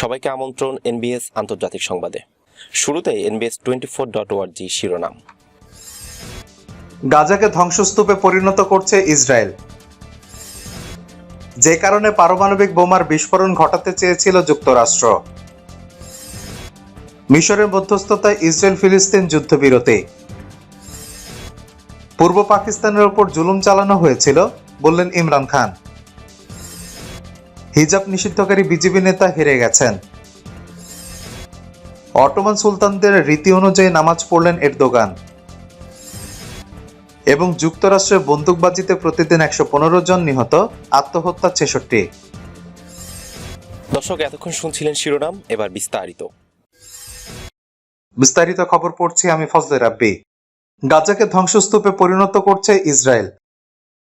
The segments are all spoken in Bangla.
সবাইকে আমন্ত্রণ এনবিএস আন্তর্জাতিক সংবাদে। শুরুতে এনবিএস টোয়েন্টি ফোর ডট ওয়ার্জি শিরোনাম। গাজাকে ধ্বংসস্তূপে পরিণত করছে ইসরায়েল। যে কারণে পারমাণবিক বোমার বিস্ফোরণ ঘটাতে চেয়েছিল যুক্তরাষ্ট্র। মিশরের মধ্যস্থতায় ইসরায়েল ফিলিস্তিন যুদ্ধবিরতি। পূর্ব পাকিস্তানের ওপর জুলুম চালানো হয়েছিল, বললেন ইমরান খান। হিজাব নিষিদ্ধকারী বিজেপি নেতা হেরে গেছেন। অটোমান সুলতানদের রীতি অনুযায়ী নামাজ পড়লেন এরদোগান। এবং যুক্তরাষ্ট্রের বন্দুকবাজিতে প্রতিদিন একশো পনেরো জন নিহত আত্মহত্যা ছেষট্টি। দর্শক এতক্ষণ শুনছিলেন শিরোনাম এবার বিস্তারিত। বিস্তারিত খবর পড়ছি আমি ফজলে রাব্বি। গাজাকে ধ্বংসস্তূপে পরিণত করছে ইসরায়েল।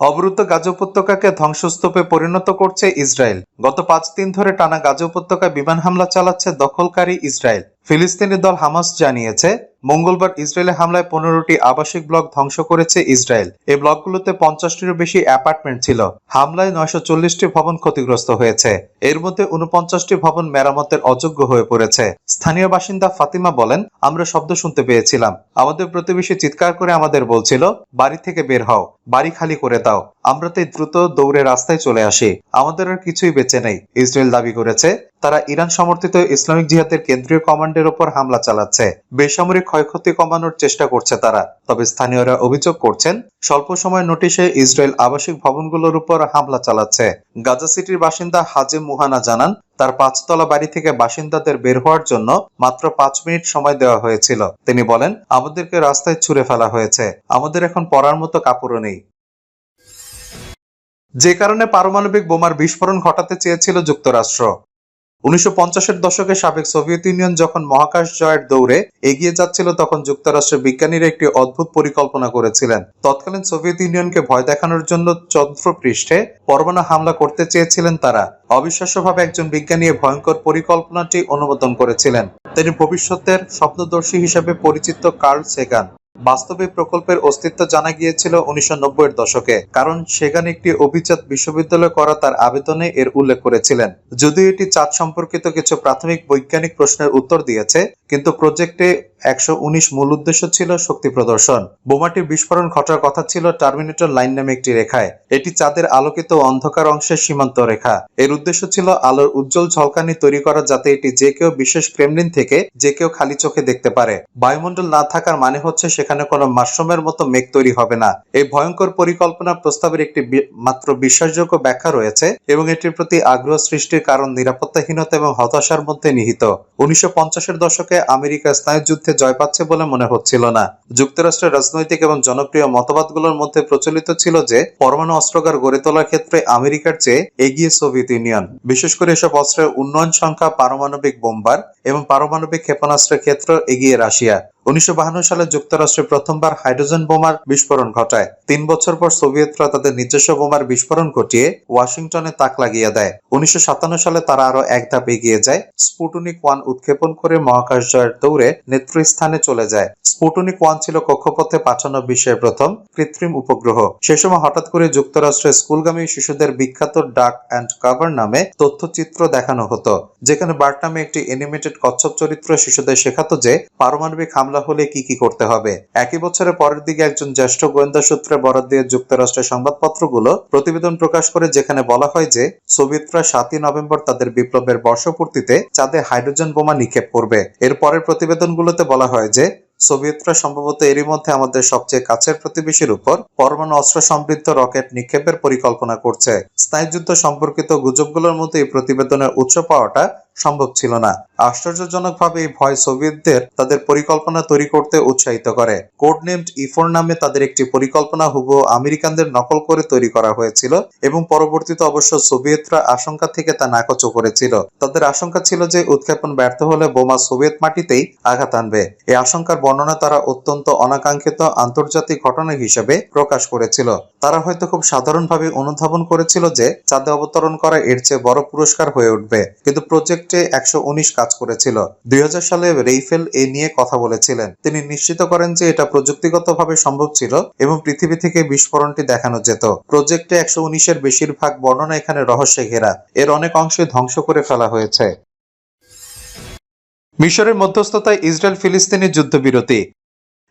অবরুদ্ধ গাজা উপত্যকাকে ধ্বংসস্তূপে পরিণত করছে ইসরায়েল। গত পাঁচ দিন ধরে টানা গাজা উপত্যকায় বিমান হামলা চালাচ্ছে দখলকারী ইসরায়েল। ফিলিস্তিনি দল হামাস জানিয়েছে, মঙ্গলবার ইসরায়েলে হামলায় পনেরোটি আবাসিক ব্লক ধ্বংস করেছে ইসরায়েল। এই ব্লকগুলোতে পঞ্চাশটিরও বেশি অ্যাপার্টমেন্ট ছিল। হামলায় নয়শো চল্লিশটি ভবন ক্ষতিগ্রস্ত হয়েছে। এর মধ্যে উনপঞ্চাশটি ভবন মেরামতের অযোগ্য হয়ে পড়েছে। স্থানীয় বাসিন্দা ফাতিমা বলেন, আমরা শব্দ শুনতে পেয়েছিলাম। আমাদের প্রতিবেশী চিৎকার করে আমাদের বলছিল, বাড়ি থেকে বের হও, বাড়ি খালি করে দাও। আমরা তাই দ্রুত দৌড়ে রাস্তায় চলে আসি। আমাদের আর কিছুই বেঁচে নেই, ইসরায়েল দাবি করেছে। তারা ইরান সমর্থিত ইসলামিক জিহাদের কেন্দ্রীয় কমান্ডের ওপর হামলা চালাচ্ছে। বেসামরিক ক্ষয়ক্ষতি কমানোর চেষ্টা করছে তারা, তবে স্থানীয়রা অভিযোগ করছেন, স্বল্প সময় নোটিশে ইসরায়েল আবাসিক ভবনগুলোর উপর হামলা চালাচ্ছে। গাজা সিটির বাসিন্দা হাজে মুহানা জানান, তার পাঁচতলা বাড়ি থেকে বাসিন্দাদের বের হওয়ার জন্য মাত্র পাঁচ মিনিট সময় দেওয়া হয়েছিল। তিনি বলেন, আমাদেরকে রাস্তায় ছুড়ে ফেলা হয়েছে। আমাদের এখন পরার মতো কাপড়ও নেই। যে কারণে পারমাণবিক বোমার বিস্ফোরণ ঘটাতে চেয়েছিল যুক্তরাষ্ট্র। উনিশশো দশকে সাবেক সোভিয়েত ইউনিয়ন যখন মহাকাশ জয়ের দৌড়ে এগিয়ে যাচ্ছিল, তখন যুক্তরাষ্ট্রের বিজ্ঞানীরা একটি অদ্ভুত পরিকল্পনা করেছিলেন। তৎকালীন সোভিয়েত ইউনিয়নকে ভয় দেখানোর জন্য চন্দ্র পৃষ্ঠে পরমাণু হামলা করতে চেয়েছিলেন তারা। অবিশ্বাস্যভাবে একজন বিজ্ঞানী ভয়ঙ্কর পরিকল্পনাটি অনুমোদন করেছিলেন। তিনি ভবিষ্যতের স্বপ্নদর্শী হিসেবে পরিচিত কার্ল সেগান। বাস্তবে প্রকল্পের অস্তিত্ব জানা গিয়েছিল উনিশশো এর দশকে, কারণ সেখানে একটি অভিজাত বিশ্ববিদ্যালয় করা তার আবেদনে এর উল্লেখ করেছিলেন। যদিও এটি চাঁদ সম্পর্কিত কিছু প্রাথমিক বৈজ্ঞানিক প্রশ্নের উত্তর দিয়েছে, কিন্তু প্রজেক্টে একশো উনিশ মূল উদ্দেশ্য ছিল শক্তি প্রদর্শন। বোমাটির বিস্ফোরণ ঘটার কথা ছিল টার্মিনেটর লাইন নামে একটি রেখায়। এটি চাঁদের আলোকিত অন্ধকার অংশের সীমান্ত রেখা। এর উদ্দেশ্য ছিল আলোর উজ্জ্বল ঝলকানি তৈরি করা যাতে এটি যে কেউ বিশেষ ক্রেমলিন থেকে যে কেউ খালি চোখে দেখতে পারে। বায়ুমণ্ডল না থাকার মানে হচ্ছে সেখানে কোনো মাশরুমের মতো মেঘ তৈরি হবে না। এই ভয়ঙ্কর পরিকল্পনা প্রস্তাবের একটি মাত্র বিশ্বাসযোগ্য ব্যাখ্যা রয়েছে এবং এটির প্রতি আগ্রহ সৃষ্টির কারণ নিরাপত্তাহীনতা এবং হতাশার মধ্যে নিহিত। উনিশশো পঞ্চাশের দশকে আমেরিকা স্নায়ুযুদ্ধে জয় পাচ্ছে বলে মনে হচ্ছিল না। যুক্তরাষ্ট্রের রাজনৈতিক এবং জনপ্রিয় মতবাদগুলোর মধ্যে প্রচলিত ছিল যে, পরমাণু অস্ত্রাগার গড়ে তোলার ক্ষেত্রে আমেরিকার চেয়ে এগিয়ে সোভিয়েত ইউনিয়ন। বিশেষ করে এসব অস্ত্রের উন্নয়ন সংখ্যা পারমাণবিক বোম্বার এবং পারমাণবিক ক্ষেপণাস্ত্রের ক্ষেত্রে এগিয়ে রাশিয়া। উনিশশো সালে যুক্তরাষ্ট্রে প্রথমবার হাইড্রোজেন বোমার বিস্ফোরণ ঘটায়। তিন বছর পর সোভিয়েতরা তাদের নিজস্ব বোমার বিস্ফোরণ ঘটিয়ে ওয়াশিংটনে তাক লাগিয়ে দেয়। উনিশশো সালে তারা আরও এক ধাপ এগিয়ে যায়। স্পুটনিক ওয়ান উৎক্ষেপণ করে মহাকাশ জয়ের দৌড়ে নেতৃস্থানে চলে যায়। স্পুটনিক ওয়ান ছিল কক্ষপথে পাঠানো বিশ্বের প্রথম কৃত্রিম উপগ্রহ। সে সময় হঠাৎ করে যুক্তরাষ্ট্রের স্কুলগামী শিশুদের বিখ্যাত ডাক অ্যান্ড কাভার নামে তথ্যচিত্র দেখানো হতো। যেখানে বার্ট নামে একটি অ্যানিমেটেড কচ্ছপ চরিত্র শিশুদের শেখাতো যে, পারমাণবিক হামলা হলে কি কি করতে হবে? একই বছরের পরের দিকে একজন জ্যেষ্ঠ গোয়েন্দা সূত্রে বরাদ দিয়ে যুক্তরাষ্ট্রের সংবাদপত্রগুলো প্রতিবেদন প্রকাশ করে যেখানে বলা হয় যে, সোভিয়েতরা সাতই নভেম্বর তাদের বিপ্লবের বর্ষপূর্তিতে চাঁদে হাইড্রোজেন বোমা নিক্ষেপ করবে। এর পরের প্রতিবেদনগুলোতে বলা হয় যে, সোভিয়েতরা সম্ভবত এরই মধ্যে আমাদের সবচেয়ে কাছের প্রতিবেশীর উপর পরমাণু অস্ত্র সমৃদ্ধ রকেট নিক্ষেপের পরিকল্পনা করছে। স্নায়ুযুদ্ধ সম্পর্কিত গুজবগুলোর মধ্যে এই প্রতিবেদনের উৎস পাওয়াটা সম্ভব ছিল না। আশ্চর্যজনকভাবে এই ভয় সোভিয়েতদের তাদের পরিকল্পনা তৈরি করতে উৎসাহিত করে। কোড নেমড ইফোর নামে তাদের একটি পরিকল্পনা হুবহু আমেরিকানদের নকল করে তৈরি করা হয়েছিল এবং পরবর্তীতে অবশ্য সোভিয়েতরা আশঙ্কা থেকে তা নাকচ করেছিল। তাদের আশঙ্কা ছিল যে উৎক্ষেপণ ব্যর্থ হলে বোমা সোভিয়েত মাটিতেই আঘাত আনবে। এই আশঙ্কার বর্ণনা তারা অত্যন্ত অনাকাঙ্ক্ষিত আন্তর্জাতিক ঘটনা হিসেবে প্রকাশ করেছিল। তারা হয়তো খুব সাধারণভাবে অনুধাবন করেছিল যে চাঁদে অবতরণ করা এর চেয়ে বড় পুরস্কার হয়ে উঠবে। কিন্তু প্রজেক্টে একশো উনিশ কাজ করেছিল। দুই সালে রেইফেল এ নিয়ে কথা বলেছিলেন। তিনি নিশ্চিত করেন যে এটা প্রযুক্তিগতভাবে সম্ভব ছিল এবং পৃথিবী থেকে বিস্ফোরণটি দেখানো যেত। প্রজেক্টে একশো উনিশের বেশিরভাগ বর্ণনা এখানে রহস্যে ঘেরা। এর অনেক অংশে ধ্বংস করে ফেলা হয়েছে। মিশরের মধ্যস্থতায় ইসরায়েল ফিলিস্তিনি যুদ্ধবিরতি।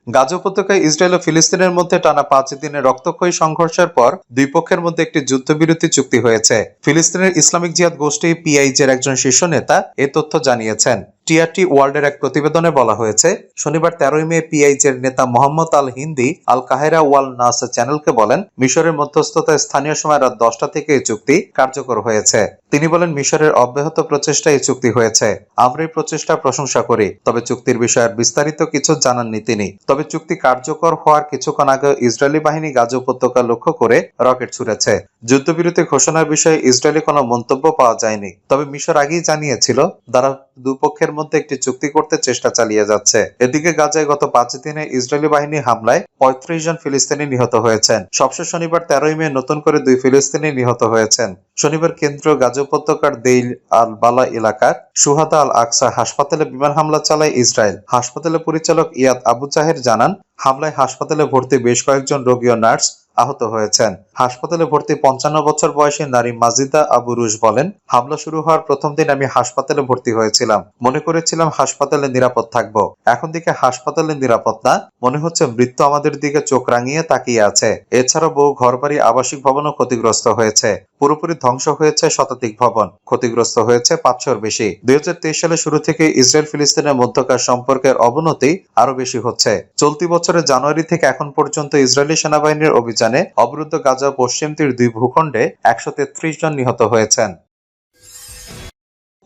গাজা উপত্যকায় ইসরায়েল ও ফিলিস্তিনের মধ্যে টানা পাঁচ দিনের রক্তক্ষয়ী সংঘর্ষের পর দুই পক্ষের মধ্যে একটি যুদ্ধবিরতি চুক্তি হয়েছে। ফিলিস্তিনের ইসলামিক জিহাদ গোষ্ঠী পিআইজের একজন শীর্ষ নেতা এ তথ্য জানিয়েছেন। টিআরটি ওয়ার্ল্ডের এক প্রতিবেদনে বলা হয়েছে, শনিবার তেরোই মে পিআইজের নেতা মোহাম্মদ আল হিন্দি আল কাহেরা ওয়াল নাস চ্যানেলকে বলেন, মিশরের মধ্যস্থতায় স্থানীয় সময় রাত দশটা থেকে এই চুক্তি কার্যকর হয়েছে। তিনি বলেন, মিশরের অব্যাহত প্রচেষ্টা এই চুক্তি হয়েছে। আমরা এই প্রচেষ্টা প্রশংসা করি, তবে চুক্তির বিষয়ে বিস্তারিত কিছু জানাননি তিনি। তবে চুক্তি কার্যকর হওয়ার কিছুক্ষণ আগে ইসরায়েলি বাহিনী গাজা উপত্যকা লক্ষ্য করে রকেট ছুড়েছে। যুদ্ধবিরতি ঘোষণার বিষয়ে ইসরায়েলি কোনো মন্তব্য পাওয়া যায়নি। তবে মিশর আগেই জানিয়েছিল, তারা দুপক্ষের মধ্যে একটি চুক্তি করতে চেষ্টা চালিয়ে যাচ্ছে। এদিকে গাজায় গত পাঁচ দিনে ইসরায়েলি বাহিনী হামলায় পঁয়ত্রিশ জন ফিলিস্তিনি নিহত হয়েছেন। সবশেষ শনিবার তেরোই মে নতুন করে দুই ফিলিস্তিনি নিহত হয়েছেন। শনিবার কেন্দ্রীয় গাজা উপত্যকার দেইল আল বালা এলাকার সুহাদা আল আকসা হাসপাতালে বিমান হামলা চালায় ইসরায়েল। হাসপাতালের পরিচালক ইয়াদ আবু চাহের জানান, হামলায় হাসপাতালে ভর্তি বেশ কয়েকজন রোগী ও নার্স আহত হয়েছেন। হাসপাতালে ভর্তি পঞ্চান্ন বছর বয়সী নারী মাজিদা আবু রুশ বলেন, হামলা শুরু হওয়ার প্রথম দিন আমি হাসপাতালে ভর্তি হয়েছিলাম। মনে করেছিলাম হাসপাতালে নিরাপদ থাকব। এখন দিকে হাসপাতালে নিরাপদ না, মনে হচ্ছে মৃত্যু আমাদের দিকে চোখ রাঙিয়ে তাকিয়ে আছে। এছাড়া বহু ঘরবাড়ি আবাসিক ভবনও ক্ষতিগ্রস্ত হয়েছে। পুরোপুরি ধ্বংস হয়েছে শতাধিক ভবন। ক্ষতিগ্রস্ত হয়েছে পাঁচশোর বেশি। দুই সালে শুরু থেকে ইসরায়েল ফিলিস্তিনের মধ্যকার সম্পর্কের অবনতি আরও বেশি হচ্ছে। চলতি বছরের জানুয়ারি থেকে এখন পর্যন্ত ইসরায়েলি সেনাবাহিনীর অভিযানে অবরুদ্ধ গাজা পশ্চিম তীর দুই ভূখণ্ডে একশো তেত্রিশ জন নিহত হয়েছেন।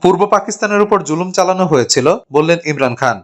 পূর্ব পাকিস্তানের উপর জুলুম চালানো হয়েছিল, বললেন ইমরান খান।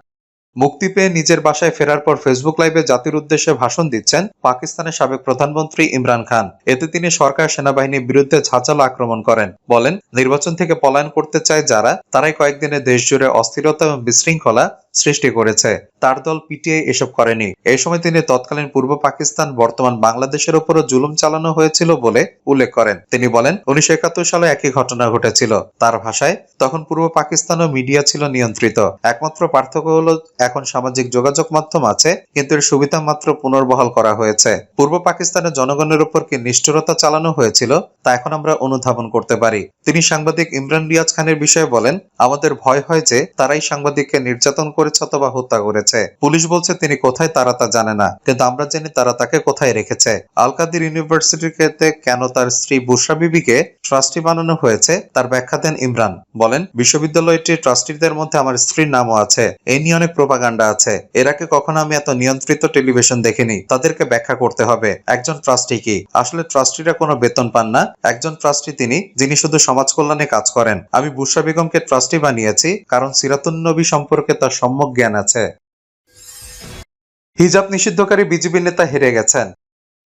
মুক্তি পেয়ে নিজের বাসায় ফেরার পর ফেসবুক লাইভে জাতির উদ্দেশ্যে ভাষণ দিচ্ছেন পাকিস্তানের সাবেক প্রধানমন্ত্রী ইমরান খান। এতে তিনি সরকার সেনাবাহিনীর বিরুদ্ধে ঝাঁচালো আক্রমণ করেন। বলেন, নির্বাচন থেকে পলায়ন করতে চায় যারা, তারাই কয়েকদিনে দেশ জুড়ে অস্থিরতা এবং বিশৃঙ্খলা সৃষ্টি করেছে। তার দল পিটিআই এসব করেনি। এই সময় তিনি তৎকালীন পূর্ব পাকিস্তান, বর্তমান বাংলাদেশের উপরও জুলুম চালানো হয়েছিল বলে উল্লেখ করেন। তিনি বলেন, উনিশশো একাত্তর সালে একই ঘটনা ঘটেছিল। তার ভাষায়, তখন পূর্ব পাকিস্তান ও মিডিয়া ছিল নিয়ন্ত্রিত। একমাত্র পার্থক্য হলো, এখন সামাজিক যোগাযোগ মাধ্যম আছে, কিন্তু এর সুবিধা মাত্র পুনর্বহাল করা হয়েছে। পূর্ব পাকিস্তানের জনগণের উপর কি নিষ্ঠুরতা চালানো হয়েছিল, তা এখন আমরা অনুধাবন করতে পারি। তিনি সাংবাদিক ইমরান রিয়াজ খানের বিষয়ে বলেন, আমাদের ভয় হয় যে, তারাই সাংবাদিককে নির্যাতন করেছে অথবা হত্যা করেছে। পুলিশ বলছে তিনি কোথায় তারা তা জানে না, কিন্তু আমরা জানি তারা তাকে কোথায় রেখেছে। আল কাদির ইউনিভার্সিটিতে কেন তার স্ত্রী বুশরা বিবিকে ট্রাস্টি বানানো হয়েছে, তার ব্যাখ্যা দেন ইমরান। বলেন বিশ্ববিদ্যালয়টির ট্রাস্টিদের মধ্যে আমার স্ত্রীর নামও আছে, এই নিয়ে অনেক প্রোপাগান্ডা আছে। এর আগে কখনো আমি এত নিয়ন্ত্রিত টেলিভিশন দেখিনি, তাদেরকে ব্যাখ্যা করতে হবে, একজন ট্রাস্টি কি? আসলে ট্রাস্টিরা কোনো বেতন পান না, একজন ট্রাস্টি তিনি, যিনি শুধু সমাজ কল্যাণে কাজ করেন। আমি বুশরা বেগমকে ট্রাস্টি বানিয়েছি, কারণ সিরাতুন নবী সম্পর্কে তার সম্যক জ্ঞান আছে। হিজাব নিষিদ্ধকারী বিজেপি নেতা হেরে গেছেন।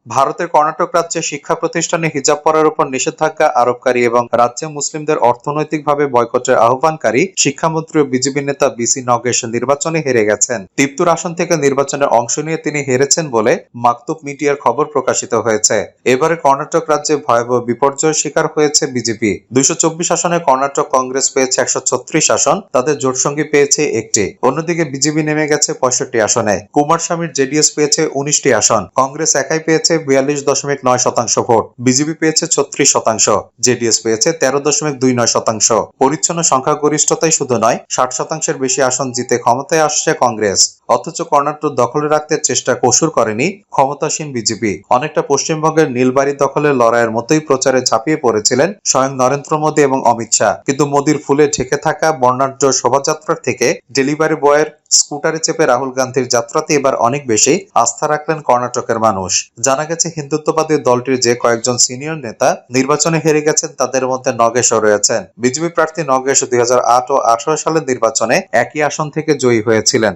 ভারতের কর্ণাটক রাজ্যে শিক্ষা প্রতিষ্ঠানে হিজাব পরার উপর নিষেধাজ্ঞা আরোপকারী এবং রাজ্যে মুসলিমদের অর্থনৈতিকভাবে বয়কটের আহ্বানকারী শিক্ষামন্ত্রী ও বিজেপি নেতা বিসি নগেশ নির্বাচনে হেরে গেছেন। তিপ্তুর আসন থেকে নির্বাচনে অংশ নিয়ে তিনি হেরেছেন বলে মাকতুব মিডিয়ার খবর প্রকাশিত হয়েছে। এবারে কর্ণাটক রাজ্যে ভয়াবহ বিপর্যয়ের শিকার হয়েছে বিজেপি। দুইশো চব্বিশ আসনে কর্ণাটক কংগ্রেস পেয়েছে একশো ছত্রিশ আসন, তাদের জোটসঙ্গী পেয়েছে একটি। অন্যদিকে বিজেপি নেমে গেছে পঁয়ষট্টি আসনে। কুমার স্বামীর জেডিএস পেয়েছে উনিশটি আসন, কংগ্রেস একাই পেয়েছে বিয়াল্লিশ দশমিক নয় শতাংশ ভোট। বিজেপি পেয়েছে ছত্রিশ শতাংশ, জেডিএস পেয়েছে তেরো দশমিক দুই নয় শতাংশ। পরিচ্ছন্ন সংখ্যাগরিষ্ঠতাই শুধু নয়, ষাট শতাংশের বেশি আসন জিতে ক্ষমতায় আসছে কংগ্রেস। অথচ কর্ণাটক দখলে রাখতে চেষ্টা কসুর করেনি ক্ষমতাসীন বিজেপি। অনেকটা পশ্চিমবঙ্গের নীলবাড়ি দখলের লড়াইয়ের মতোই প্রচারে ঝাঁপিয়ে পড়েছিলেন স্বয়ং নরেন্দ্র মোদী এবং অমিত শাহ। কিন্তু মোদীর ফুলে ঢেকে থাকা বর্ণাঢ্য শোভাযাত্রার থেকে ডেলিভারি বয়ের স্কুটারে চেপে রাহুল গান্ধীর যাত্রাতে এবার অনেক বেশি আস্থা রাখলেন কর্ণাটকের মানুষ। জানা গেছে, হিন্দুত্ববাদী দলটির যে কয়েকজন সিনিয়র নেতা নির্বাচনে হেরে গেছেন, তাদের মধ্যে নগেশও রয়েছেন। বিজেপি প্রার্থী নগেশ দুই হাজার আট ও আঠারো সালের নির্বাচনে একই আসন থেকে জয়ী হয়েছিলেন।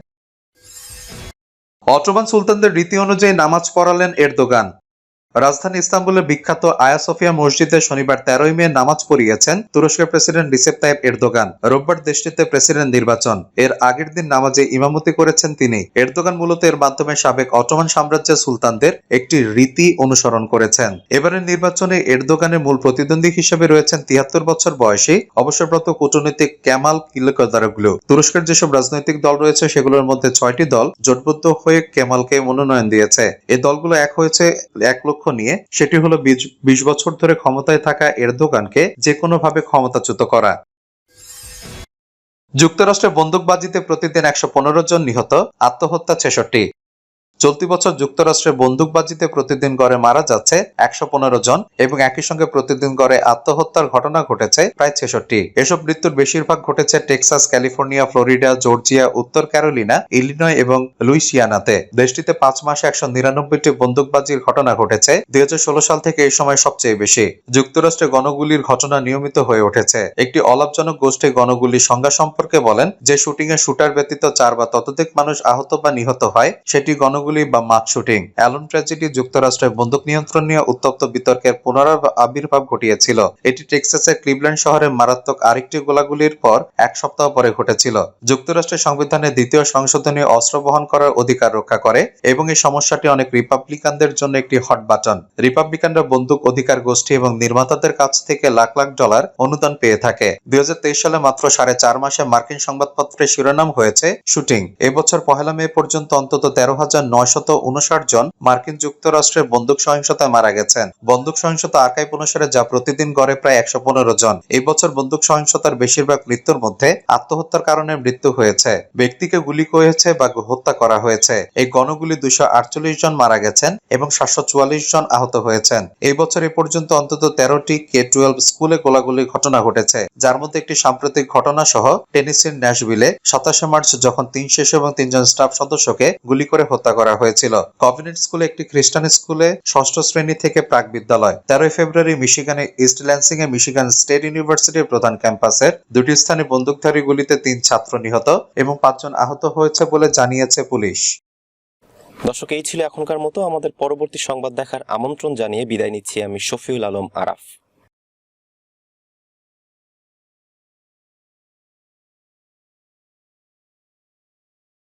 অটোমান সুলতানদের রীতি অনুযায়ী নামাজ পড়ালেন এরদোগান। রাজধানী বিখ্যাত আয়া সোফিয়া মসজিদে শনিবার তেরোই মে নামাজ পড়িয়েছেন তুরস্কের প্রেসিডেন্ট রিসেপ তাইপ এরদোগান। রোববার দেশটিতে প্রেসিডেন্ট নির্বাচন। এর আগের দিন নামাজে ইমামতি করেছেন তিনি। এরদোগান মূলত এর মাধ্যমে সাবেক অটোমান সাম্রাজ্যের সুলতানদের একটি রীতি অনুসরণ করেছেন। এবারের নির্বাচনে এরদোগানের মূল প্রতিদ্বন্দ্বী হিসেবে রয়েছেন তিয়াত্তর বছর বয়সী, অবসরপ্রাপ্ত কূটনৈতিক ক্যামাল কিলকদারগুলো। তুরস্কের যেসব রাজনৈতিক দল রয়েছে, সেগুলোর মধ্যে ছয়টি দল জোটবদ্ধ হয়ে কেমালকে মনোনয়ন দিয়েছে। এই দলগুলো এক হয়েছে এক লক্ষ নিয়ে সেটি হলো বিশ বছর ধরে ক্ষমতায় থাকা এরদোগানকে যে কোনোভাবে ক্ষমতাচ্যুত করা। যুক্তরাষ্ট্রে বন্দুকবাজিতে প্রতিদিন একশো পনেরো জন নিহত, আত্মহত্যা ছেষট্টি। চলতি বছর যুক্তরাষ্ট্রে বন্দুকবাজিতে প্রতিদিন গড়ে মারা যাচ্ছে একশো পনেরো জন এবং একই সঙ্গে প্রতিদিন গড়ে আত্মহত্যার ঘটনা ঘটেছে প্রায় ছেষট্টি। এসব মৃত্যুর বেশিরভাগ ঘটেছে টেক্সাস, ক্যালিফোর্নিয়া, ফ্লোরিডা, জর্জিয়া, উত্তর ক্যারোলিনা, ইলিনয় এবং লুইসিয়ানাতে। দেশটিতে পাঁচ মাসে একশো নিরানব্বইটি বন্দুকবাজির ঘটনা ঘটেছে। দুই হাজার ষোলো সাল থেকে এই সময় সবচেয়ে বেশি। যুক্তরাষ্ট্রে গণগুলির ঘটনা নিয়মিত হয়ে উঠেছে। একটি অলাভজনক গোষ্ঠী গণগুলির সংজ্ঞা সম্পর্কে বলেন, যে শুটিং এ শুটার ব্যতীত চার বা ততোধিক মানুষ আহত বা নিহত হয়, সেটি গণগুলি বা মাক শুটিং। অ্যালন ট্র্যাজেডি যুক্তরাষ্ট্রে বন্দুক নিয়ন্ত্রণ নিয়ে উত্তপ্ত বিতর্কের পুনরাবির্ভাব ঘটিয়েছিল। এটি টেক্সাসের ক্লিভল্যান্ড শহরে মারাত্মক আরেকটি গোলাগুলির পর এক সপ্তাহ পরে ঘটেছিল। যুক্তরাষ্ট্রের সংবিধানের দ্বিতীয় সংশোধনী অস্ত্র বহন করার অধিকার রক্ষা করে এবং এই সমস্যাটি অনেক রিপাবলিকানদের জন্য একটি হট বাটন। রিপাবলিকানরা বন্দুক অধিকার গোষ্ঠী এবং নির্মাতাদের কাছ থেকে লাখ লাখ ডলার অনুদান পেয়ে থাকে। দুই হাজার তেইশ সালে মাত্র সাড়ে চার মাসে মার্কিন সংবাদপত্রে শিরোনাম হয়েছে শুটিং। এবছর পহেলা মে পর্যন্ত অন্তত তেরো হাজার নয়শত উনষাট জন মার্কিন যুক্তরাষ্ট্রে বন্দুক সহিংসতায় মারা গেছেন। বন্দুক সহিংসতা আর্কাইভ অনুসারে যা প্রতিদিন গড়ে প্রায় একশো পনেরো জন। এই বছর বন্দুক সহিংসতার বেশিরভাগ মৃত্যুর মধ্যে আত্মহত্যার কারণে মৃত্যু হয়েছে। ব্যক্তিকে গুলি করেছে বা হত্যা করা হয়েছে। এই গণগুলি দুশো আটচল্লিশ জন মারা গেছেন এবং সাতশো চুয়াল্লিশ জন আহত হয়েছেন। এই বছর এ পর্যন্ত অন্তত তেরোটি কে টুয়েলভ স্কুলে গোলাগুলির ঘটনা ঘটেছে, যার মধ্যে একটি সাম্প্রতিক ঘটনা সহ টেনিসির ন্যাশভিলে সাতাশে মার্চ যখন তিন শিশু এবং তিনজন স্টাফ সদস্যকে গুলি করে হত্যা করা হয়েছিল। কভিনেট স্কুলে একটি খ্রিস্টান স্কুলে ষষ্ঠ শ্রেণি থেকে প্রাক বিদ্যালয়। তেরোই ফেব্রুয়ারি মিশিগানের ইস্ট ল্যান্সিং এ মিশিগান স্টেট ইউনিভার্সিটির প্রধান ক্যাম্পাসের দুটি স্থানে বন্দুকধারী গুলিতে তিন ছাত্র নিহত এবং পাঁচজন আহত হয়েছে বলে জানিয়েছে পুলিশ। দর্শক, এই ছিল এখনকার মতো। আমাদের পরবর্তী সংবাদ দেখার আমন্ত্রণ জানিয়ে বিদায় নিচ্ছি আমি শফিউল আলম আরাফ।